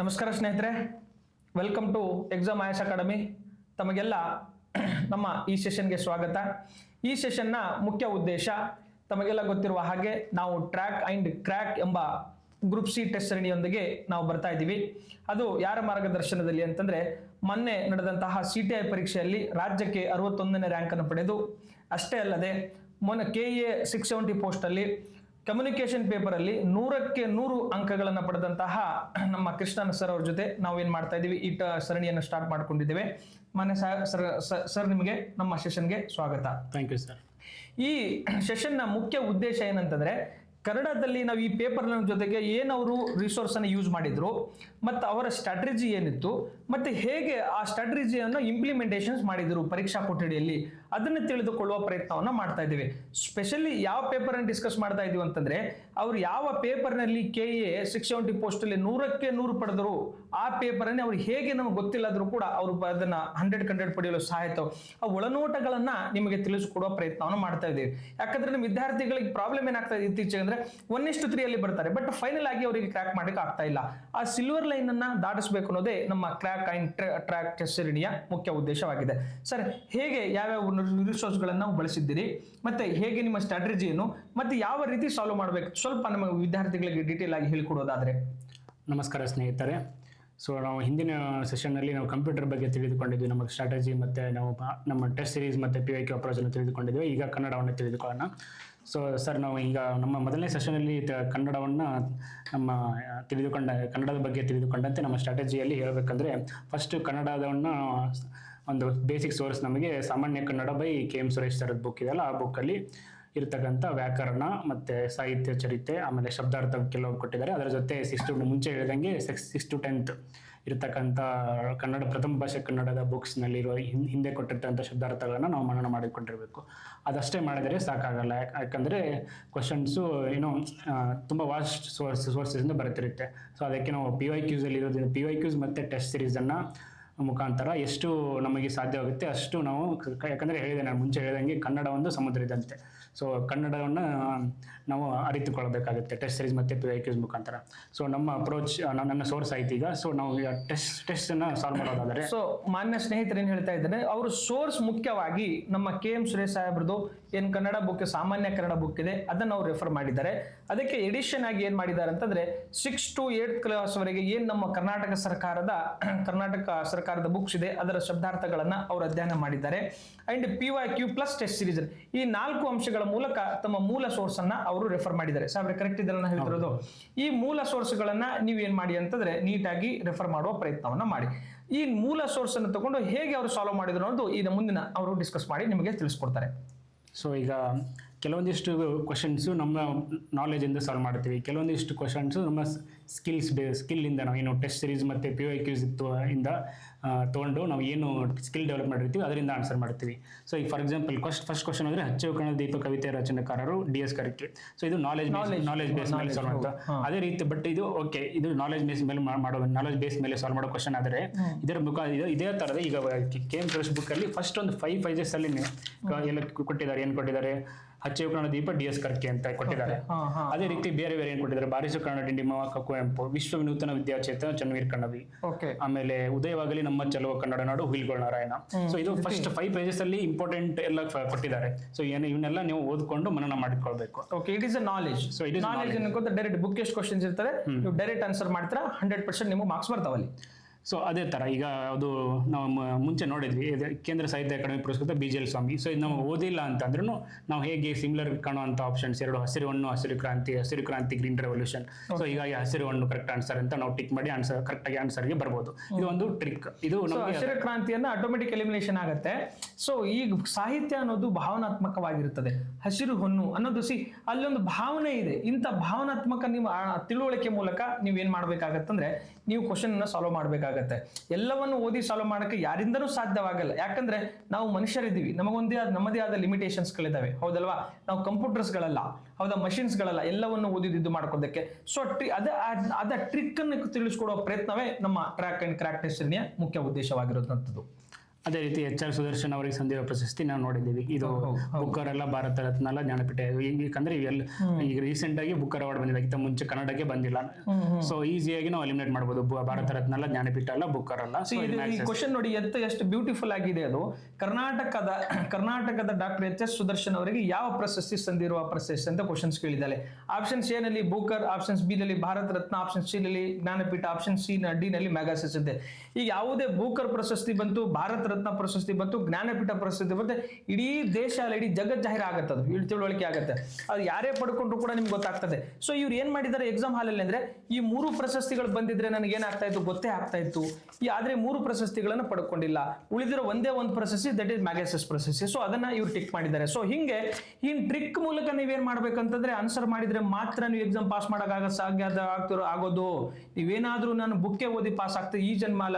ನಮಸ್ಕಾರ ಸ್ನೇಹಿತರೆ. Welcome to exam IAS academy ತಮಗೆಲ್ಲ ನಮ್ಮ ಈ ಸೆಷನ್ಗೆ ಸ್ವಾಗತ. ಈ ಸೆಷನ್ನ ಮುಖ್ಯ ಉದ್ದೇಶ ತಮಗೆಲ್ಲ ಗೊತ್ತಿರುವ ಹಾಗೆ ನಾವು ಟ್ರ್ಯಾಕ್ ಅಂಡ್ ಕ್ರ್ಯಾಕ್ ಎಂಬ ಗ್ರೂಪ್ ಸಿ ಟೆಸ್ಟ್ ಸರಣಿಯೊಂದಿಗೆ ನಾವು ಬರ್ತಾ ಇದ್ದೀವಿ. ಅದು ಯಾರ ಮಾರ್ಗದರ್ಶನದಲ್ಲಿ ಅಂತಂದ್ರೆ ಮೊನ್ನೆ ನಡೆದಂತಹ ಸಿ ಟಿ ಐ ಪರೀಕ್ಷೆಯಲ್ಲಿ ರಾಜ್ಯಕ್ಕೆ ಅರವತ್ತೊಂದನೇ ರ್ಯಾಂಕ್ ಅನ್ನು ಪಡೆದು, ಅಷ್ಟೇ ಅಲ್ಲದೆ ಮೊನ್ನೆ K A six seventy post ಅಲ್ಲಿ ಕಮ್ಯುನಿಕೇಶನ್ ಪೇಪರ್ ಅಲ್ಲಿ ನೂರಕ್ಕೆ ನೂರು ಅಂಕಗಳನ್ನು ಪಡೆದಂತಹ ನಮ್ಮ ಕೃಷ್ಣನ್ ಸರ್ ಅವ್ರ ಜೊತೆ ನಾವು ಏನು ಮಾಡ್ತಾ ಇದ್ದೀವಿ ಈ ಸರಣಿಯನ್ನು ಸ್ಟಾರ್ಟ್ ಮಾಡ್ಕೊಂಡಿದ್ದೇವೆ. ಮಾನ್ಯ ಸರ್ ಸರ್- ನಿಮಗೆ ನಮ್ಮ ಸೆಷನ್ಗೆ ಸ್ವಾಗತ. ಥ್ಯಾಂಕ್ ಯು ಸರ್ ಈ ಸೆಷನ್ನ ಮುಖ್ಯ ಉದ್ದೇಶ ಏನಂತಂದ್ರೆ ಕನ್ನಡದಲ್ಲಿ ನಾವು ಈ ಪೇಪರ್ ಜೊತೆಗೆ ಏನವರು ರಿಸೋರ್ಸ್ ಅನ್ನು ಯೂಸ್ ಮಾಡಿದ್ರು ಮತ್ತು ಅವರ ಸ್ಟ್ರಾಟಜಿ ಏನಿತ್ತು ಮತ್ತು ಹೇಗೆ ಆ ಸ್ಟ್ರಾಟಜಿಯನ್ನು ಇಂಪ್ಲಿಮೆಂಟೇಷನ್ಸ್ ಮಾಡಿದರು ಪರೀಕ್ಷಾ ಕೊಠಡಿಯಲ್ಲಿ? ಅದನ್ನು ತಿಳಿದುಕೊಳ್ಳುವ ಪ್ರಯತ್ನವನ್ನ ಮಾಡ್ತಾ ಇದ್ದೀವಿ. ಸ್ಪೆಷಲಿ ಯಾವ ಪೇಪರನ್ನು ಡಿಸ್ಕಸ್ ಮಾಡ್ತಾ ಇದೀವಿ ಅಂತಂದ್ರೆ, ಅವ್ರು ಯಾವ ಪೇಪರ್ನಲ್ಲಿ ಕೆ ಎ ಸಿಕ್ಸ್ ಸೆವೆಂಟಿ ಪೋಸ್ಟಲ್ಲಿ ನೂರಕ್ಕೆ ನೂರು ಪಡೆದರು, ಆ ಪೇಪರನ್ನೇ ಅವ್ರು ಹೇಗೆ ನಮ್ಗೆ ಗೊತ್ತಿಲ್ಲಾದರೂ ಕೂಡ ಅವರು ಅದನ್ನ ಹಂಡ್ರೆಡ್ ಕಂಡ್ರೆಡ್ ಪಡೆಯಲು ಸಹಾಯತ ಆ ಒಳನೋಟಗಳನ್ನ ನಿಮಗೆ ತಿಳಿಸಿಕೊಡುವ ಪ್ರಯತ್ನವನ್ನು ಮಾಡ್ತಾ ಇದ್ದೀವಿ. ಯಾಕಂದ್ರೆ ನಮ್ಮ ವಿದ್ಯಾರ್ಥಿಗಳಿಗೆ ಪ್ರಾಬ್ಲಮ್ ಏನಾಗ್ತಾ ಇದೆ ಇತ್ತೀಚೆಗೆ ಅಂದ್ರೆ ಒನ್ ಇಷ್ಟು ತ್ರೀಯಲ್ಲಿ ಬರ್ತಾರೆ ಬಟ್ ಫೈನಲ್ ಆಗಿ ಅವರಿಗೆ ಕ್ರ್ಯಾಕ್ ಮಾಡಕ್ಕೆ ಆಗ್ತಾ ಇಲ್ಲ. ಆ ಸಿಲ್ವರ್ ಲೈನ್ ಅನ್ನ ದಾಟಿಸಬೇಕು ಅನ್ನೋದೇ ನಮ್ಮ ಕ್ರ್ಯಾಕ್ ಅಂಡ್ ಟ್ರ್ಯಾಕ್ ಶ್ರೇಣಿಯ ಮುಖ್ಯ ಉದ್ದೇಶವಾಗಿದೆ. ಸರ್, ಹೇಗೆ ಯಾವ್ಯಾವ ರಿಸೋರ್ಸ್ ಗಳನ್ನ ನಾವು ಬಳಸಿದ್ದೀರಿ. ಮತ್ತೆ ಹೇಗೆ ನಿಮ್ಮ ಏನು? ಮತ್ತೆ ಯಾವ ರೀತಿ ಸಾಲ್ವ್ ಮಾಡಬೇಕು? ಸ್ವಲ್ಪ ನಮ್ಮ ವಿದ್ಯಾರ್ಥಿಗಳಿಗೆ ಡೀಟೇಲ್ ಆಗಿ ಹೇಳಿಕೊಡೋದಾದ್ರೆ. ನಮಸ್ಕಾರ ಸ್ನೇಹಿತರೆ. ಸೊ ನಾವು ಹಿಂದಿನ ಸೆಷನ್ನಲ್ಲಿ ನಾವು ಕಂಪ್ಯೂಟರ್ ಬಗ್ಗೆ ತಿಳಿದುಕೊಂಡಿದ್ವಿ. ನಮ್ಮ ಸ್ಟ್ರಾಟಜಿ ಮತ್ತು ನಾವು ನಮ್ಮ ಟೆಸ್ಟ್ ಸೀರೀಸ್ ಮತ್ತು ಪಿ ವೈ ಕ್ಯೂ ಅಪ್ರೋಚನ್ನು ತಿಳಿದುಕೊಂಡಿದ್ವಿ. ಈಗ ಕನ್ನಡವನ್ನು ತಿಳಿದುಕೊಳ್ಳೋಣ. ಸೊ ಸರ್ ನಾವು ಈಗ ನಮ್ಮ ಮೊದಲನೇ ಸೆಷನಲ್ಲಿ ಕನ್ನಡವನ್ನು ನಮ್ಮ ತಿಳಿದುಕೊಂಡ, ಕನ್ನಡದ ಬಗ್ಗೆ ತಿಳಿದುಕೊಂಡಂತೆ ನಮ್ಮ ಸ್ಟ್ರಾಟಜಿಯಲ್ಲಿ ಹೇಳಬೇಕಂದ್ರೆ ಫಸ್ಟ್ ಕನ್ನಡವನ್ನು ಒಂದು ಬೇಸಿಕ್ ಸೋರ್ಸ್ ನಮಗೆ ಸಾಮಾನ್ಯ Kannada by K M Suresh ಸರದ್ book ಇದೆಯಲ್ಲ ಆ ಬುಕ್ಕಲ್ಲಿ ಇರತಕ್ಕಂಥ ವ್ಯಾಕರಣ ಮತ್ತೆ ಸಾಹಿತ್ಯ ಚರಿತೆ, ಆಮೇಲೆ ಶಬ್ದಾರ್ಥ ಕೆಲವು ಕೊಟ್ಟಿದ್ದಾರೆ. ಅದರ ಜೊತೆ ಸಿಕ್ಸ್ ಟು ಮುಂಚೆ ಹೇಳಿದಂಗೆ ಸಿಕ್ಸ್ ಸಿಕ್ಸ್ ಟು ಟೆಂತ್ ಇರತಕ್ಕಂಥ ಕನ್ನಡ, ಪ್ರಥಮ ಭಾಷೆ ಕನ್ನಡದ ಬುಕ್ಸ್ನಲ್ಲಿರುವ ಹಿಂ- ಹಿಂದೆ ಕೊಟ್ಟಿರ್ತಕ್ಕಂಥ ಶಬ್ದಾರ್ಥಗಳನ್ನು ನಾವು ಮನನ ಮಾಡಿಕೊಂಡಿರಬೇಕು. ಅದಷ್ಟೇ ಮಾಡಿದರೆ ಸಾಕಾಗಲ್ಲ. ಯಾಕಂದ್ರೆ ಕ್ವಶನ್ಸು ಏನೋ ತುಂಬ ವಾಸ್ಟ್ ಸೋರ್ಸ್ ಸೋರ್ಸಸ್ಸಿಂದ ಬರ್ತಿರುತ್ತೆ ಸೊ ಅದಕ್ಕೆ ನಾವು ಪಿ ವೈ ಕ್ಯೂಸಲ್ಲಿ ಇರೋದ್ರಿಂದ ಪಿ ವೈ ಕ್ಯೂಸ್ ಮತ್ತು ಟೆಸ್ಟ್ ಸೀರೀಸನ್ನು ಮುಖಾಂತರ ಎಷ್ಟು ನಮಗೆ ಸಾಧ್ಯವಾಗುತ್ತೆ ಅಷ್ಟು ನಾವು ಯಾಕಂದರೆ ಹೇಳಿದೆ ನಾನು ಮುಂಚೆ ಹೇಳಿದಂಗೆ ಕನ್ನಡ ಒಂದು ಸಮುದ್ರ ಇದ್ದಂತೆ. ಸೊ ಕನ್ನಡವನ್ನು ನಾವು ಅರಿತುಕೊಳ್ಳಬೇಕಾಗುತ್ತೆ ಟೆಸ್ಟ್ ಸೀರೀಸ್ ಮತ್ತು ಪಿ ಐ ಕ್ಯೂಸ್ ಮುಖಾಂತರ ಸೊ ನಮ್ಮ ಅಪ್ರೋಚ್ ನನ್ನ ಸೋರ್ಸ್ ಆಯ್ತು ಈಗ. ಸೊ ನಾವು ಈಗ ಟೆಸ್ಟ್ ಟೆಸ್ಟನ್ನು ಸಾಲ್ವ್ ಮಾಡೋದಾದರೆ. ಸೊ ಮಾನ್ಯ ಸ್ನೇಹಿತರು ಏನು ಹೇಳ್ತಾ ಇದ್ದಾರೆ? ಅವರು ಸೋರ್ಸ್ ಮುಖ್ಯವಾಗಿ ನಮ್ಮ ಕೆ ಎಂ ಸುರೇಶ್ ಸಾಹೇಬ್ರದ್ದು ಏನು ಕನ್ನಡ ಬುಕ್ ಸಾಮಾನ್ಯ ಕನ್ನಡ ಬುಕ್ ಇದೆ, ಅದನ್ನು ಅವ್ರು ರೆಫರ್ ಮಾಡಿದ್ದಾರೆ. ಅದಕ್ಕೆ ಎಡಿಷನ್ ಆಗಿ ಏನು ಮಾಡಿದ್ದಾರೆ ಅಂತಂದ್ರೆ ಸಿಕ್ಸ್ ಟು ಏಟ್ ಕ್ಲಾಸ್ವರೆಗೆ ಏನು ನಮ್ಮ ಕರ್ನಾಟಕ ಸರ್ಕಾರದ, ಕರ್ನಾಟಕ ಸರ್ಕಾರದ ಬುಕ್ಸ್ ಇದೆ, ಅದರ ಶಬ್ದಾರ್ಥಗಳನ್ನ ಅವರು ಅಧ್ಯಯನ ಮಾಡಿದ್ದಾರೆ. And P Y Q plus test series ಈ ನಾಲ್ಕು ಅಂಶಗಳ ಮೂಲಕ ತಮ್ಮ ಮೂಲ ಸೋರ್ಸ್ ಅನ್ನ ಅವರು ರೆಫರ್ ಮಾಡಿದ್ದಾರೆ. ಸಾವಿರ ಕರೆಕ್ಟ್ ಇದನ್ನ ಹೇಳ್ತಿರೋದು. ಈ ಮೂಲ ಸೋರ್ಸ್ಗಳನ್ನ ನೀವು ಏನ್ ಮಾಡಿ ಅಂತಂದ್ರೆ ನೀಟಾಗಿ ರೆಫರ್ ಮಾಡುವ ಪ್ರಯತ್ನವನ್ನ ಮಾಡಿ. ಈ ಮೂಲ ಸೋರ್ಸ್ ಅನ್ನು ತಗೊಂಡು ಹೇಗೆ ಅವರು ಸಾಲ್ವ್ ಮಾಡಿದ್ರು ಅನ್ನೋದು ಇದ ಮುಂದಿನ ಅವರು ಡಿಸ್ಕಸ್ ಮಾಡಿ ನಿಮಗೆ ತಿಳಿಸ್ಕೊಡ್ತಾರೆ. ಸೊ ಈಗ ಕೆಲವೊಂದಿಷ್ಟು ಕ್ವಶನ್ಸು ನಮ್ಮ ನಾಲೆಜಿಂದ ಸಾಲ್ವ್ ಮಾಡ್ತೀವಿ. ಕೆಲವೊಂದಿಷ್ಟು ಕ್ವಶನ್ಸು ನಮ್ಮ ಸ್ಕಿಲ್ಸ್ ಬೇ ಸ್ಕಿಲ್ಲಿಂದ ನಾವು ಏನು ಟೆಸ್ಟ್ ಸೀರೀಸ್ ಮತ್ತು ಪಿ ಐ ಕ್ಯೂಸ್ ಇತ್ತು ಇಂದ ತೊಗೊಂಡು ನಾವು ಏನು ಸ್ಕಿಲ್ ಡೆವಲಪ್ ಮಾಡಿರ್ತೀವಿ ಅದರಿಂದ ಆನ್ಸರ್ ಮಾಡ್ತೀವಿ. ಸೊ ಈಗ for example first first question ಅಂದರೆ ಹಚ್ಚೆ ಕಣ ದೀಪ ಕವಿತೆ ರಚನೆಕಾರರು ಡಿ ಎಸ್ ಕರೆಕ್ಟ್ ಸೊ ಇದು ನಾಲೆಜ್. ನಾಲೆಜ್ ಬೇಸ್ ಮೇಲೆ ಸಾಲ್ವ್ ಮಾಡ್ತಾ. ಅದೇ ರೀತಿ ಬಟ್ ಇದು ಓಕೆ ಇದು ನಾಲೆಜ್ ಬೇಸ್ ಮೇಲೆ ಮಾಡೋ ನಾಲೆಜ್ ಬೇಸ್ ಮೇಲೆ ಸಾಲ್ವ್ ಮಾಡೋ ಕ್ವಶನ್ ಆದರೆ ಇದರ ಮುಖ ಇದು ಇದೇ ಥರದ ಈಗ ಕೆ ಎಂ ಸುರೇಶ್ ಬುಕ್ ಅಲ್ಲಿ ಫಸ್ಟ್ ಒಂದು ಫೈವ್ ಪೇಜಸ್ ಅಲ್ಲಿ ಎಲ್ಲ ಕೊಟ್ಟಿದ್ದಾರೆ ಏನು ಕೊಟ್ಟಿದ್ದಾರೆ? ಹಚ್ಚೆ ಕನ್ನಡ ದೀಪ ಡಿ ಎಸ್ ಕರ್ಕೆ ಅಂತ ಕೊಟ್ಟಿದ್ದಾರೆ. ಅದೇ ರೀತಿ ಬೇರೆ ಬೇರೆ ಏನು ಕೊಟ್ಟಿದ್ದಾರೆ? ಬಾರಿಸು ಕನ್ನಡ ಡಿಂಡಿಮ ಕುವೆಂಪು ವಿಶ್ವ ವಿನೂತನ ವಿದ್ಯಾಚೇತನ ಚನ್ನವೀರ್ ಕಣ್ಣವಿ ಓಕೆ ಆಮೇಲೆ ಉದಯವಾಗಲಿ ನಮ್ಮ ಚಲುವ ಕನ್ನಡ ನಾಡು ಹುಯಿಲ್ಗೊಳ ನಾರಾಯಣ. ಸೊ ಇದು ಫಸ್ಟ್ ಫೈವ್ ಪೇಜಸ್ ಅಲ್ಲಿ ಇಂಪಾರ್ಟೆಂಟ್ ಎಲ್ಲ ಕೊಟ್ಟಿದ್ದಾರೆ. ಸೊ ಏನು ಇವನ್ನೆಲ್ಲ ನೀವು ಓದ್ಕೊಂಡು ಮನನ ಮಾಡಿಕೊಳ್ಬೇಕು. Okay it is a knowledge so it is knowledge direct book ಎಷ್ಟು ಕ್ವಶನ್ಸ್ ಇರ್ತಾರೆ ನೀವು ಡೈರೆಕ್ಟ್ ಆನ್ಸರ್ ಮಾಡ್ತೀರಾ ಹಂಡ್ರೆಡ್ ಪರ್ಸೆಂಟ್ ನಿಮಗೆ ಮಾರ್ಕ್ಸ್ ಬರ್ತಾವಲ್ಲಿ. ಸೊ ಅದೇ ತರ ಈಗ ಅದು ನಾವು ಮುಂಚೆ ನೋಡಿದ್ವಿ ಕೇಂದ್ರ ಸಾಹಿತ್ಯ ಅಕಾಡೆಮಿ ಪುರಸ್ಕೃತ B G L Swamy so ಇದು ನಾವು ಓದಿಲ್ಲ ಅಂತಂದ್ರೂ ನಾವು ಹೇಗೆ ಸಿಮಿಲರ್ ಕಾಣುವಂಥ ಆಪ್ಷನ್ಸ್ ಎರಡು ಹಸಿರು ಹಣ್ಣು ಹಸಿರು ಕ್ರಾಂತಿ ಹಸಿರು ಕ್ರಾಂತಿ ಗ್ರೀನ್ ರೆವಲ್ಯೂಷನ್ ಸೊ ಹೀಗಾಗಿ ಹಸಿರು ಹಣ್ಣು ಕರೆಕ್ಟ್ ಆನ್ಸರ್ ಅಂತ ನಾವು ಟಿಕ್ ಮಾಡಿ ಆನ್ಸರ್ ಕರೆಕ್ಟ್ ಆಗಿ ಆನ್ಸರ್ಗೆ ಬರ್ಬೋದು. ಇದು ಒಂದು ಟ್ರಿಕ್ ಇದು ಹಸಿರು ಕ್ರಾಂತಿಯನ್ನ ಆಟೋಮೆಟಿಕ್ ಎಲಿಮಿನೇಷನ್ ಆಗುತ್ತೆ. ಸೊ ಈ ಸಾಹಿತ್ಯ ಅನ್ನೋದು ಭಾವನಾತ್ಮಕವಾಗಿರುತ್ತದೆ. ಹಸಿರು ಹೊನ್ನು ಅನ್ನೋದು ಸಿ ಅಲ್ಲೊಂದು ಭಾವನೆ ಇದೆ. ಇಂಥ ಭಾವನಾತ್ಮಕ ನೀವು ಆ ತಿಳುವಳಿಕೆ ಮೂಲಕ ನೀವು ಏನ್ ಮಾಡ್ಬೇಕಾಗತ್ತಂದ್ರೆ ನೀವು ಕ್ವಶನ್ ಅನ್ನು ಸಾಲ್ವ್ ಮಾಡ್ಬೇಕಾಗತ್ತೆ. ಎಲ್ಲವನ್ನು ಓದಿ ಸಾಲ್ವ್ ಮಾಡಕ್ಕೆ ಯಾರಿಂದನೂ ಸಾಧ್ಯವಾಗಲ್ಲ. ಯಾಕಂದ್ರೆ ನಾವು ಮನುಷ್ಯರಿದ್ದೀವಿ. ನಮಗೊಂದೇ ಆದ, ನಮ್ಮದೇ ಆದ ಲಿಮಿಟೇಷನ್ಸ್ಗಳಿದ್ದಾವೆ ಹೌದಲ್ವಾ? ನಾವು ಕಂಪ್ಯೂಟರ್ಸ್ಗಳಲ್ಲ ಹೌದಾ? ಮಷಿನ್ಸ್ಗಳಲ್ಲ ಎಲ್ಲವನ್ನು ಓದಿದ್ದು ಮಾಡ್ಕೋದಕ್ಕೆ ಸೊ ಟ್ರಿ ಅದ ಅದ ಟ್ರಿಕ್ ಅನ್ನು ತಿಳಿಸ್ಕೊಡೋ ಪ್ರಯತ್ನವೇ ನಮ್ಮ ಟ್ರ್ಯಾಕ್ ಅಂಡ್ ಟೆಸ್ಟ್ ಮುಖ್ಯ ಉದ್ದೇಶವಾಗಿರುವಂತದ್ದು ಅದೇ ರೀತಿ ಎಚ್ ಆರ್ ಸುದರ್ಶನ್ ಅವರಿಗೆ ಸಂದಿರೋ ಪ್ರಶಸ್ತಿ ನಾವು ನೋಡಿದ್ದೀವಿ. ಇದು ಬುಕ್ಕರ್ ಎಲ್ಲ ಭಾರತ ರತ್ನ ಎಲ್ಲ ಜ್ಞಾನಪೀಠ ಯಾಕಂದ್ರೆ ಇವೆಲ್ಲ ಈಗ ರೀಸೆಂಟ್ ಆಗಿ ಬುಕ್ಕರ್ ಅವಾರ್ಡ್ ಬಂದಿದೆ. ಅದಕ್ಕಿಂತ ಮುಂಚೆ ಕನ್ನಡಕ್ಕೆ ಬಂದಿಲ್ಲ. ಸೊ ಈಸಿಯಾಗಿ ನಾವು ಎಲಿಮಿನೇಟ್ ಮಾಡಬಹುದು ಭಾರತ ರತ್ನ ಎಲ್ಲ ಜ್ಞಾನಪೀಠ ಅಲ್ಲ ಬುಕ್ಕರ್ ಅಲ್ಲ. ಕ್ವಶನ್ ನೋಡಿ ಎಂತ ಎಷ್ಟು ಬ್ಯೂಟಿಫುಲ್ ಆಗಿದೆ ಅದು. ಕರ್ನಾಟಕದ ಕರ್ನಾಟಕದ ಡಾಕ್ಟರ್ ಎಚ್ ಎಸ್ ಸುದರ್ಶನ್ ಅವರಿಗೆ ಯಾವ ಪ್ರಶಸ್ತಿ ಸಂದಿರುವ ಪ್ರಶಸ್ತಿ ಅಂತ ಕ್ವಶನ್ಸ್ ಕೇಳಿದ್ದಾರೆ ಆಪ್ಷನ್ಸ್ ಎ ನಲ್ಲಿ ಬುಕ್ಕರ್ ಆಪ್ಷನ್ಸ್ ಬಿ ನಲ್ಲಿ ಭಾರತ ರತ್ನ ಆಪ್ಷನ್ ಸಿ ನಲ್ಲಿ ಜ್ಞಾನಪೀಠ ಆಪ್ಷನ್ ಸಿ ಡಿ ನಲ್ಲಿ ಮೆಗಾಸೆಸ್ ಇದೆ. ಈಗ ಯಾವುದೇ ಬೂಕರ್ ಪ್ರಶಸ್ತಿ ಬಂತು ಭಾರತ ರತ್ನ ಪ್ರಶಸ್ತಿ ಬಂತು, ಜ್ಞಾನಪೀಠ ಪ್ರಶಸ್ತಿ ಬಂತು. ಇಡೀ ದೇಶ ಅಲ್ಲ ಇಡೀ ಜಗತ್ ಜಾಹೀರ ಆಗತ್ತೆ ಅದು ಇಳಿ ತಿಳುವಳಿಕೆ ಆಗುತ್ತೆ. ಅದು ಯಾರೇ ಪಡ್ಕೊಂಡ್ರು ಕೂಡ ನಿಮ್ಗೆ ಗೊತ್ತಾಗ್ತದೆ. ಸೊ ಇವ್ರು ಏನ್ ಮಾಡಿದ್ದಾರೆ ಎಕ್ಸಾಮ್ ಹಾಲಲ್ಲಿ ಅಂದ್ರೆ, ಈ ಮೂರು ಪ್ರಶಸ್ತಿಗಳು ಬಂದಿದ್ರೆ ನನಗೆ ಏನಾಗ್ತಾ ಇತ್ತು? ಗೊತ್ತೇ ಆಗ್ತಾ ಇತ್ತು. ಈ ಆದ್ರೆ ಮೂರು ಪ್ರಶಸ್ತಿಗಳನ್ನು ಪಡ್ಕೊಂಡಿಲ್ಲ. ಉಳಿದಿರೋ ಒಂದೇ ಒಂದು ಪ್ರಶಸ್ತಿ ದಟ್ ಇಸ್ ಮ್ಯಾಗಸಸ್ ಪ್ರಶಸ್ತಿ. ಸೊ ಅದನ್ನ ಇವ್ರು ಟಿಕ್ ಮಾಡಿದ್ದಾರೆ. ಸೊ ಹಿಂಗೆ, ಈ ಟ್ರಿಕ್ ಮೂಲಕ ನೀವೇನ್ ಮಾಡ್ಬೇಕಂತಂದ್ರೆ ಆನ್ಸರ್ ಮಾಡಿದ್ರೆ ಮಾತ್ರ ನೀವು ಎಕ್ಸಾಮ್ ಪಾಸ್ ಮಾಡೋಕ್ಕಾಗ ಸಾಧ್ಯ ಆಗ್ತಿರೋ, ಆಗೋದು. ನೀವೇನಾದ್ರೂ ನಾನು ಬುಕ್ಕೆ ಓದಿ ಪಾಸ್ ಆಗ್ತದೆ ಈ ಜನ್ಮ ಅಲ್ಲ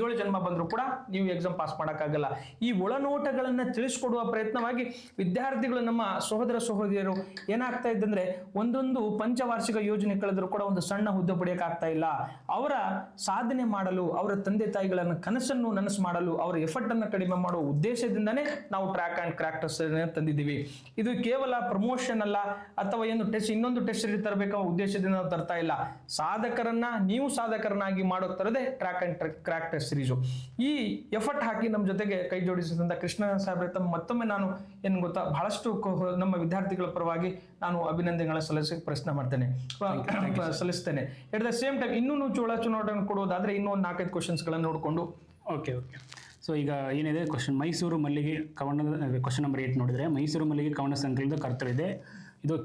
ಏಳು ಜನ್ಮ ಬಂದ್ರು ಕೂಡ ನೀವು ಎಕ್ಸಾಮ್ ಪಾಸ್ ಮಾಡೋಕ್ಕಾಗಲ್ಲ. ಈ ಒಳನೋಟಗಳನ್ನು ತಿಳಿಸ್ಕೊಡುವ ಪ್ರಯತ್ನವಾಗಿ ವಿದ್ಯಾರ್ಥಿಗಳು ನಮ್ಮ ಸಹೋದರ ಸಹೋದರಿಯರು ಏನಾಗ್ತಾ ಇದ್ದಂದ್ರೆ ಒಂದೊಂದು ಪಂಚವಾರ್ಷಿಕ ಯೋಜನೆ ಕಳೆದರೂ ಕೂಡ ಒಂದು ಸಣ್ಣ ಹುದ್ದೆ ಪಡೆಯೋಕ್ಕಾಗ್ತಾ ಇಲ್ಲ. ಅವರ ಸಾಧನೆ ಮಾಡಲು, ಅವರ ತಂದೆ ತಾಯಿಗಳನ್ನ ಕನಸನ್ನು ನನಸು ಮಾಡಲು, ಅವರ ಎಫರ್ಟ್ ಅನ್ನು ಕಡಿಮೆ ಮಾಡುವ ಉದ್ದೇಶದಿಂದನೇ ನಾವು ಟ್ರ್ಯಾಕ್ ಅಂಡ್ ಕ್ರಾಕ್ ಟೆಸ್ಟ್ ತಂದಿದ್ದೀವಿ. ಇದು ಕೇವಲ ಪ್ರಮೋಷನ್ ಅಲ್ಲ, ಅಥವಾ ಏನು ಟೆಸ್ಟ್, ಇನ್ನೊಂದು ಟೆಸ್ಟ್ ತರಬೇಕು ಉದ್ದೇಶದಿಂದ ನಾವು ತರ್ತಾ ಇಲ್ಲ. ಸಾಧಕರನ್ನ, ನೀವು ಸಾಧಕರನ್ನಾಗಿ ಮಾಡೋ ತರದೇ track and crack test series. ಈ ಎಫರ್ಟ್ ನಮ್ಮ ಜೊತೆಗೆ ಕೈ ಜೋಡಿಸಿದಂಥ ಕೃಷ್ಣ ಸಾಹೇಬ್ರೆ ತಮ್ಮ ಮತ್ತೊಮ್ಮೆ ನಾನು ಏನು ಗೊತ್ತಾ ಬಹಳಷ್ಟು ನಮ್ಮ ವಿದ್ಯಾರ್ಥಿಗಳ ಪರವಾಗಿ ನಾನು ಅಭಿನಂದನೆಗಳ ಸಲ್ಲಿಸಿ ಪ್ರಶ್ನೆ ಮಾಡ್ತೇನೆ. ಸಲ್ಲಿಸ್ತೇನೆ. ಎಟ್ ದ ಸೇಮ್ ಟೈಮ್ ಇನ್ನೂ ಚೋಳ ಚುನಾವಣೆ ಕೊಡೋದಾದ್ರೆ ಇನ್ನೂ ಒಂದು ನಾಲ್ಕೈದು ಕ್ವಶನ್ಸ್ಗಳನ್ನು ನೋಡಿಕೊಂಡು. ಓಕೆ ಓಕೆ ಸೊ ಈಗ ಏನಿದೆ? ಕ್ವಶನ್ ಮೈಸೂರು ಮಲ್ಲಿಗೆ ಕವನ ಕ್ವಶನ್ ನಂಬರ್ ಏಟ್ ನೋಡಿದ್ರೆ ಮೈಸೂರು ಮಲ್ಲಿಗೆ ಕವನ ಸಂಕಲನದ ಕರ್ತವ್ಯ ಇದು.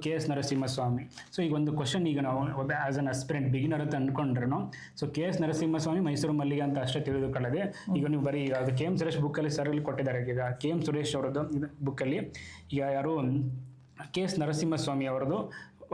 K S Narasimhaswamy. ಸೊ ಈಗ ಒಂದು ಕ್ವಶನ್ ಈಗ ನಾವು ಒಬ್ಬ ಆಸ್ ಅನ್ ಅಸ್ಪಿರೆಂಟ್ ಬಿಗಿನರ್ ಅಂತ ಅಂದ್ಕೊಂಡ್ರು so K S Narasimhaswamy Mysuru Mallige ಅಂತ ಅಷ್ಟೇ ತಿಳಿದುಕೊಳ್ಳದೆ, ಈಗ ನೀವು ಬರೀ ಈಗ ಅದು ಕೆ ಎಂ ಸುರೇಶ್ ಬುಕ್ಕಲ್ಲಿ ಸರಲ್ಲಿ ಕೊಟ್ಟಿದ್ದಾರೆ, ಈಗ ಕೆ ಎಂ ಸುರೇಶ್ ಅವರದ್ದು ಬುಕ್ಕಲ್ಲಿ ಈಗ ಯಾರು, ಕೆ ಎಸ್ ನರಸಿಂಹಸ್ವಾಮಿ ಅವರದು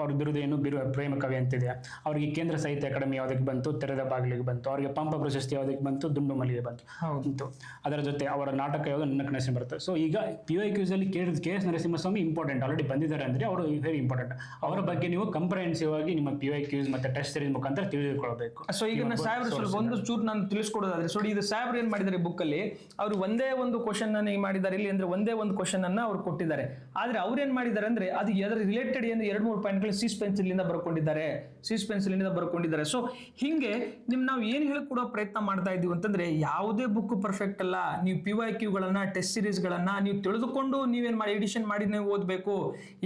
ಅವ್ರ ಬಿರುದು ಏನು ಬಿರು ಪ್ರೇಮ ಕವಿ ಅಂತಿದೆ. ಅವರಿಗೆ ಕೇಂದ್ರ ಸಾಹಿತ್ಯ ಅಕಾಡೆಮಿ ಯಾವುದಕ್ಕೆ ಬಂತು? ತೆರೆದ ಬಾಗಿಲಿಗೆ ಬಂತು. ಅವರಿಗೆ ಪಂಪ ಪ್ರಶಸ್ತಿ ಯಾವುದಕ್ಕೆ ಬಂತು? ದುಂಡು ಮಲ್ಲಿಗೆ ಬಂತು. ಅದರ ಜೊತೆ ಅವರ ನಾಟಕ ಯಾವುದು ನನ್ನ ಕನಸಿನ ಬರುತ್ತೆ. ಸೊ ಈಗ ಪಿ ಐ ಕ್ಯೂಸ್ ಅಲ್ಲಿ K S Narasimhaswamy important already ಬಂದಿದ್ದಾರೆ ಅಂದ್ರೆ ಅವರು ವೆರಿ ಇಂಪಾರ್ಟೆಂಟ್ ಅವರ ಬಗ್ಗೆ ನೀವು ಕಂಪ್ರಹೆನ್ಸಿವ್ ಆಗಿ ನಿಮ್ಮ ಪಿ ಐ ಕ್ಯೂಸ್ ಮತ್ತೆ ಟೆಸ್ಟ್ ಸೀರೀಸ್ ಮುಖಾಂತರ ತಿಳಿದುಕೊಳ್ಬೇಕು ಸೊ ಈಗ ಸಾಹೇಬ್ರು ಸ್ವಲ್ಪ ಒಂದು ಚೂರು ನಾನು ತಿಳಿಸ್ಕೊಡೋದಾದ್ರೆ ಸೊ ಇದು ಸಾಹೇಬ್ರು ಏನ್ ಮಾಡಿದ್ದಾರೆ ಬುಕ್ ಅಲ್ಲಿ ಅವರು ಒಂದೇ ಒಂದು ಕ್ವಶನ್ ಅನ್ನ ಮಾಡಿದ್ದಾರೆ ಇಲ್ಲಿ ಅಂದ್ರೆ ಒಂದೇ ಒಂದು ಕ್ವಶನ್ ಅನ್ನ ಅವ್ರು ಕೊಟ್ಟಿದ್ದಾರೆ. ಆದ್ರೆ ಅವ್ರು ಏನ್ ಮಾಡಿದ್ದಾರೆ ಅಂದ್ರೆ ಅದು ಅದರ ರಿಲೇಟೆಡ್ ಏನು ಎರಡು ಮೂರು ಸೀಸ್ ಪೆನ್ಸಿಲ್ ಇಂದ ಬರ್ಕೊಂಡಿದ್ದಾರೆ ಸೀಸ್ ಪೆನ್ಸಿಲ್ ಇಂದ ಬರ್ಕೊಂಡಿದ್ದಾರೆ. ಸೊ ಹಿಂಗೆ ನಿಮ್ ನಾವು ಏನು ಹೇಳ್ಕೊಡೋ ಪ್ರಯತ್ನ ಮಾಡ್ತಾ ಇದೀವಿ ಅಂತಂದ್ರೆ ಯಾವುದೇ ಬುಕ್ ಪರ್ಫೆಕ್ಟ್ ಅಲ್ಲ. ನೀವು ಪಿ ವೈ ಕ್ಯೂಗಳನ್ನ ಟೆಸ್ಟ್ ಸೀರೀಸ್ ಗಳನ್ನ ನೀವು ತಿಳಿದುಕೊಂಡು ನೀವೇನ್ ಮಾಡಿ ಎಡಿಷನ್ ಮಾಡಿ ನೀವು ಓದಬೇಕು.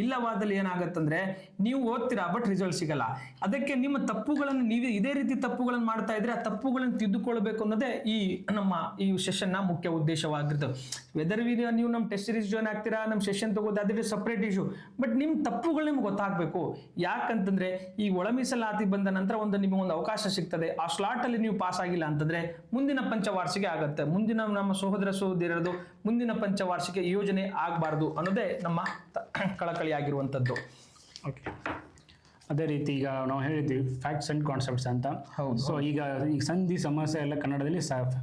ಇಲ್ಲವಾದಲ್ಲಿ ಏನಾಗತ್ತಂದ್ರೆ ನೀವು ಓದ್ತೀರಾ ಬಟ್ ರಿಸಲ್ಟ್ ಸಿಗಲ್ಲ. ಅದಕ್ಕೆ ನಿಮ್ಮ ತಪ್ಪುಗಳನ್ನು, ನೀವು ಇದೇ ರೀತಿ ತಪ್ಪುಗಳನ್ನು ಮಾಡ್ತಾ ಇದ್ರೆ ಆ ತಪ್ಪುಗಳನ್ನು ತಿದ್ದುಕೊಳ್ಬೇಕು ಅನ್ನೋದೇ ಈ ನಮ್ಮ ಈ ಸೆಷನ್ನ ಮುಖ್ಯ ಉದ್ದೇಶವಾಗಿರ್ತದೆ ವೆದರ್ ನೀವು ನಮ್ಮ ಟೆಸ್ಟ್ ಸೀರೀಸ್ ಜಾಯ್ನ್ ಆಗ್ತೀರಾ ನಮ್ಮ ಸೆಷನ್ ತಗೋದು ಅದೇ ಸಪ್ರೇಟ್ ಇಶ್ಯೂ ಬಟ್ ನಿಮ್ಮ ತಪ್ಪುಗಳು ನಿಮ್ಗೆ ಗೊತ್ತಾಗಬೇಕು. ಯಾಕಂತಂದ್ರೆ ಈ ಒಳ ಮೀಸಲಾತಿ ಬಂದ ನಂತರ ಒಂದು ನಿಮಗೆ ಒಂದು ಅವಕಾಶ ಸಿಗ್ತದೆ. ಆ ಸ್ಲಾಟ್ ಅಲ್ಲಿ ನೀವು ಪಾಸ್ ಆಗಿಲ್ಲ ಅಂತಂದ್ರೆ ಮುಂದಿನ ಪಂಚವಾರ್ಷಿಕೆ ಆಗುತ್ತೆ. ಮುಂದಿನ ನಮ್ಮ ಸಹೋದರ ಸಹೋದರರದು ಮುಂದಿನ ಪಂಚವಾರ್ಷಿಕೆ ಯೋಜನೆ ಆಗಬಾರ್ದು ಅನ್ನೋದೇ ನಮ್ಮ ಕಳಕಳಿಯಾಗಿರುವಂಥದ್ದು ಓಕೆ ಅದೇ ರೀತಿ ಈಗ ನಾವು ಹೇಳಿದ್ವಿ ಫ್ಯಾಕ್ಟ್ಸ್ ಅಂಡ್ ಕಾನ್ಸೆಪ್ಟ್ಸ್ ಅಂತ. ಹೌದು. ಸೊ ಈಗ ಈಗ ಸಂಧಿ ಸಮಸ್ಯೆ ಎಲ್ಲ ಕನ್ನಡದಲ್ಲಿ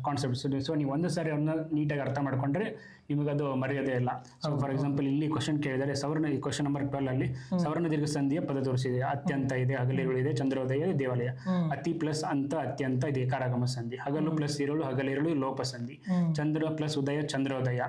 ಕಾನ್ಸೆಪ್ಟ್ಸ್ ಸೊ ನೀವು ಒಂದು ಸಾರಿ ಅವ್ರನ್ನ ನೀಟಾಗಿ ಅರ್ಥ ಮಾಡ್ಕೊಂಡ್ರೆ ನಿಮಗೆ ಅದು ಮರ್ಯಾದೆ ಇಲ್ಲ. ಸೊ ಫಾರ್ ಎಕ್ಸಾಂಪಲ್ ಇಲ್ಲಿ ಕ್ವಶನ್ ಕೇಳಿದರೆ ಸವರ್ಣ ಈ ಕ್ವಶನ್ ನಂಬರ್ ಟ್ವೆಲ್ ಅಲ್ಲಿ ಸವರ್ಣ ದೀರ್ಘ ಸಂಧಿಯ ಪದ ತೋರಿಸಿದೆ. ಅತ್ಯಂತ ಇದೆ ಹಗಲಿರುಳು ಇದೆ ಚಂದ್ರೋದಯ ಇದೆ ದೇವಾಲಯ ಅತಿ ಪ್ಲಸ್ ಅಂತ ಅತ್ಯಂತ ಇದೆ ಕಾರಾಗಮ ಸಂಧಿ. ಹಗಲು ಪ್ಲಸ್ ಇರುಳು ಹಗಲಿರುಳು ಲೋಪ ಸಂಧಿ. ಚಂದ್ರ ಪ್ಲಸ್ ಉದಯ ಚಂದ್ರೋದಯ.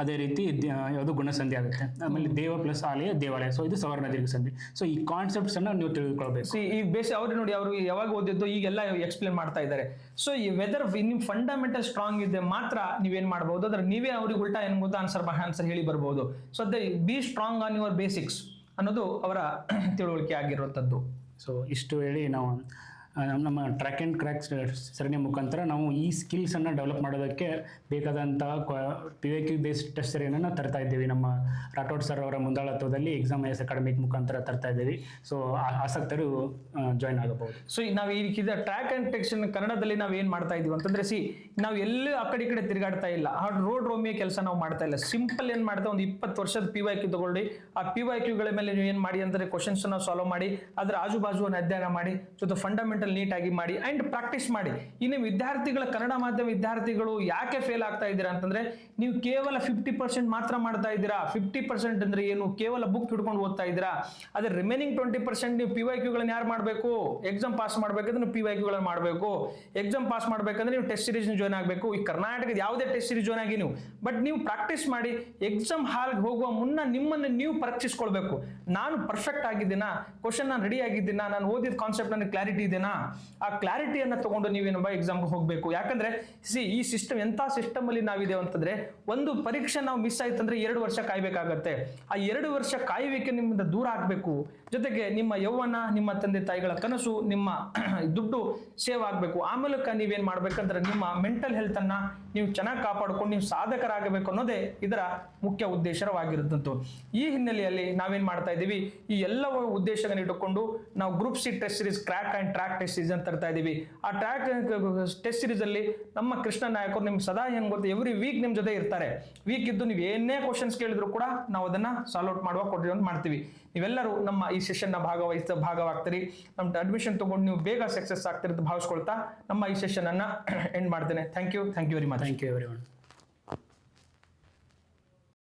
ಅದೇ ರೀತಿ ಯಾವುದು ಗುಣಸಂಧಿ ಆಗುತ್ತೆ. ಆಮೇಲೆ ದೇವ ಪ್ಲಸ್ ಆಲಯ ದೇವಾಲಯ. ಸೊ ಇದು ಸವರ್ಣ ದೀರ್ಘ ಸಂಧಿ. ಸೊ ಈ ಕಾನ್ಸೆಪ್ಟ್ಸ್ ಅನ್ನ ನೀವು ತಿಳಿದುಕೊಳ್ಬೇಕು See, ಈ ಬೇಸ್ ಅವ್ರು ನೋಡಿ ಅವರು ಯಾವಾಗ ಓದಿದ್ದು ಈಗೆಲ್ಲ ಎಕ್ಸ್ಪ್ಲೇನ್ ಮಾಡ್ತಾ ಇದ್ದಾರೆ. ಸೊ ಈ ವೆದರ್ ನಿಮ್ ಫಂಡಮೆಂಟಲ್ ಸ್ಟ್ರಾಂಗ್ ಇದೆ ಮಾತ್ರ ನೀವೇನ್ ಮಾಡಬಹುದು ಅದ್ರ ನೀವೇ ಅವ್ರಿಗೆ ಉಲ್ಟಾ ಏನ್ ಗೊತ್ತಾ ಆನ್ಸರ್ ಆನ್ಸರ್ ಹೇಳಿ ಬರ್ಬೋದು. ಸೊ ಅದೇ be strong on your basics ಅನ್ನೋದು ಅವರ ತಿಳುವಳಿಕೆ ಆಗಿರುವಂಥದ್ದು. ಸೊ ಇಷ್ಟು ಹೇಳಿ ನಾವು ನಮ್ಮ ಟ್ರ್ಯಾಕ್ ಆ್ಯಂಡ್ ಕ್ರ್ಯಾಕ್ ಸರಣಿ ಮುಖಾಂತರ ನಾವು ಈ ಸ್ಕಿಲ್ಸನ್ನು ಡೆವಲಪ್ ಮಾಡೋದಕ್ಕೆ ಬೇಕಾದಂತಹ P Y Q based test ಸರಿಯನ್ನು ತರ್ತಾ ಇದ್ದೀವಿ. ನಮ್ಮ ರಾಠೋಡ್ ಸರ್ ಅವರ ಮುಂದಾಳತ್ವದಲ್ಲಿ ಎಕ್ಸಾಮ್ ಎಸ್ ಅಕಾಡೆಮಿಕ್ ಮುಖಾಂತರ ತರ್ತಾ ಇದ್ದೀವಿ. ಸೊ ಆಸಕ್ತರು ಜಾಯ್ನ್ ಆಗಬಹುದು. ಸೊ ನಾವು ಈ ಟ್ರ್ಯಾಕ್ ಆ್ಯಂಡ್ ಟೆಕ್ಷನ್ ಕನ್ನಡದಲ್ಲಿ ನಾವು ಏನು ಮಾಡ್ತಾ ಇದ್ದೀವಿ ಅಂತಂದ್ರೆ, ಸಿ, ನಾವು ಎಲ್ಲೂ ಆ ಕಡೆ ಈ ಕಡೆ ತಿರುಗಾಡ್ತಾ ಇಲ್ಲ. ಆ ರೋಡ್ ರೋಮಿಯ ಕೆಲಸ ನಾವು ಮಾಡ್ತಾ ಇಲ್ಲ. ಸಿಂಪಲ್ ಏನು ಮಾಡ್ತಾ ಒಂದು ಇಪ್ಪತ್ತು ವರ್ಷದ ಪಿ ವೈ ಕ್ಯೂ ತಗೊಳ್ಳಿ. ಆ ಪಿ ವೈ ಕ್ಯೂಗಳ ಮೇಲೆ ನೀವು ಏನು ಮಾಡಿ ಅಂದರೆ ಕ್ವಶನ್ಸ್ ನಾವು ಸಾಲ್ವ್ ಮಾಡಿ. ಅದರ ಆಜು ಬಾಜು ಅಧ್ಯಯನ ಮಾಡಿ. ಜೊತೆ ಫಂಡಮೆಂಟಲ್ ಫಂಡಮೆಂಟಲ್ ನೀಟಾಗಿ ಮಾಡಿ ಅಂಡ್ ಪ್ರಾಕ್ಟೀಸ್ ಮಾಡಿ. ಇನ್ನು ವಿದ್ಯಾರ್ಥಿಗಳ ಕನ್ನಡ ಮಾಧ್ಯಮ ವಿದ್ಯಾರ್ಥಿಗಳು ಯಾಕೆ ಫೇಲ್ ಆಗ್ತಾ ಇದ್ದೀರಾ ಅಂತಂದ್ರೆ, ನೀವು ಕೇವಲ ಫಿಫ್ಟಿ ಪರ್ಸೆಂಟ್ ಮಾತ್ರ ಮಾಡ್ತಾ ಇದ್ದೀರಾ ಫಿಫ್ಟಿ ಪರ್ಸೆಂಟ್ ಅಂದ್ರೆ ಏನು? ಕೇವಲ ಬುಕ್ ಹಿಡ್ಕೊಂಡು ಓದ್ತಾ ಇದ್ದೀರಾ? ಅದೇ ರಿಮೈನಿಂಗ್ ಟ್ವೆಂಟಿ ಪರ್ಸೆಂಟ್ ನೀವು ಪಿ ವೈ ಕ್ಯೂಗಳನ್ನ ಯಾರು ಮಾಡಬೇಕು? ಎಕ್ಸಾಮ್ ಪಾಸ್ ಮಾಡಬೇಕಂದ್ರೆ ಪಿ ವೈ ಕ್ಯೂಗಳನ್ನ ಮಾಡಬೇಕು. ಎಕ್ಸಾಮ್ ಪಾಸ್ ಮಾಡಬೇಕಂದ್ರೆ ನೀವು ಟೆಸ್ಟ್ ಸೀರೀಸ್ ಜಾಯ್ನ್ ಆಗಬೇಕು. ಈ ಕರ್ನಾಟಕದ ಯಾವುದೇ ಟೆಸ್ಟ್ ಸೀರೀಸ್ ಜಾಯ್ನ್ ಆಗಿ ನೀವು. ಬಟ್ ನೀವು ಪ್ರಾಕ್ಟೀಸ್ ಮಾಡಿ ಎಕ್ಸಾಮ್ ಹಾಲ್ಗೆ ಹೋಗುವ ಮುನ್ನ ನಿಮ್ಮನ್ನು ನೀವು ಪರೀಕ್ಷಿಸ್ಕೊಳ್ಬೇಕು. ನಾನು ಪರ್ಫೆಕ್ಟ್ ಆಗಿದ್ದೀನಾ? ಕ್ವಶನ್ ನಾನು ರೆಡಿ ಆಗಿದ್ದೀನಾ? ನಾನು ಓದಿದ ಕಾನ್ಸೆಪ್ಟ್ ನನಗೆ ಕ್ಲಾರಿಟಿ ಇದೆನಾ? ಆ ಕ್ಲಾರಿಟಿಯನ್ನು ತಗೊಂಡು ನೀವೇನಪ್ಪ ಎಕ್ಸಾಮ್ಗೆ ಹೋಗಬೇಕು. ಯಾಕಂದ್ರೆ ಸಿ ಈ ಸಿಸ್ಟಮ್ ಎಂಥ ಸಿಸ್ಟಮ್ ಅಲ್ಲಿ ನಾವಿದ್ದೇವೆ ಅಂತಂದ್ರೆ, ಒಂದು ಪರೀಕ್ಷೆ ನಾವು ಮಿಸ್ ಆಯ್ತು ಆಯ್ತಂದ್ರೆ ಎರಡು ವರ್ಷ ಕಾಯಬೇಕಾಗತ್ತೆ. ಆ ಎರಡು ವರ್ಷ ಕಾಯುವಿಕೆ ನಿಮ್ಮಿಂದ ದೂರ ಆಗಬೇಕು. ಜೊತೆಗೆ ನಿಮ್ಮ ಯೌವನ, ನಿಮ್ಮ ತಂದೆ ತಾಯಿಗಳ ಕನಸು, ನಿಮ್ಮ ದುಡ್ಡು ಸೇವ್ ಆಗಬೇಕು. ಆ ಮೂಲಕ ನೀವೇನ್ ಮಾಡ್ಬೇಕಂದ್ರೆ, ನಿಮ್ಮ ಮೆಂಟಲ್ ಹೆಲ್ತ್ ಅನ್ನ ನೀವು ಚೆನ್ನಾಗಿ ಕಾಪಾಡ್ಕೊಂಡು, ನೀವು ಸಾಧಕರಾಗಬೇಕು ಅನ್ನೋದೇ ಇದರ ಮುಖ್ಯ ಉದ್ದೇಶವಾಗಿರುತ್ತಂತು ಈ ಹಿನ್ನೆಲೆಯಲ್ಲಿ ನಾವೇನು ಮಾಡ್ತಾ ಇದ್ದೀವಿ? ಈ ಎಲ್ಲ ಉದ್ದೇಶಗಳನ್ನು ಇಟ್ಟುಕೊಂಡು ನಾವು group C test series crack and track test series ಅಂತ ತರ್ತಾ ಇದ್ದೀವಿ. ಆ ಟ್ರ್ಯಾಕ್ ಟೆಸ್ಟ್ ಸೀರೀಸಲ್ಲಿ ನಮ್ಮ ಕೃಷ್ಣ ನಾಯಕರು ನಿಮ್ಗೆ ಸದಾ ಏನು ಗೊತ್ತು ಎವ್ರಿ ವೀಕ್ ನಿಮ್ಮ ಜೊತೆ ಇರ್ತಾರೆ. ವೀಕ್ ಇದ್ದು ನೀವು ಏನೇ ಕ್ವಶನ್ಸ್ ಕೇಳಿದ್ರು ಕೂಡ ನಾವು ಅದನ್ನ ಸಾಲ್ವ್ ಔಟ್ ಮಾಡುವ ಕೊಡ್ರಿ ಮಾಡ್ತೀವಿ. ನೀವೆಲ್ಲರೂ ನಮ್ಮ ಈ ಸೆಷನ್ನ ಭಾಗವಹಿಸ ಭಾಗವಾಗ್ತೀರಿ. ನಮ್ಮ ಅಡ್ಮಿಷನ್ ತೊಗೊಂಡು ನೀವು ಬೇಗ ಸಕ್ಸಸ್ ಆಗ್ತಿರೋದು ಭಾವಿಸ್ಕೊಳ್ತಾ ನಮ್ಮ ಈ ಸೆಷನ್ ಅನ್ನ ಎಂಡ್ ಮಾಡ್ತೇನೆ. Thank you thank you very much thank you very one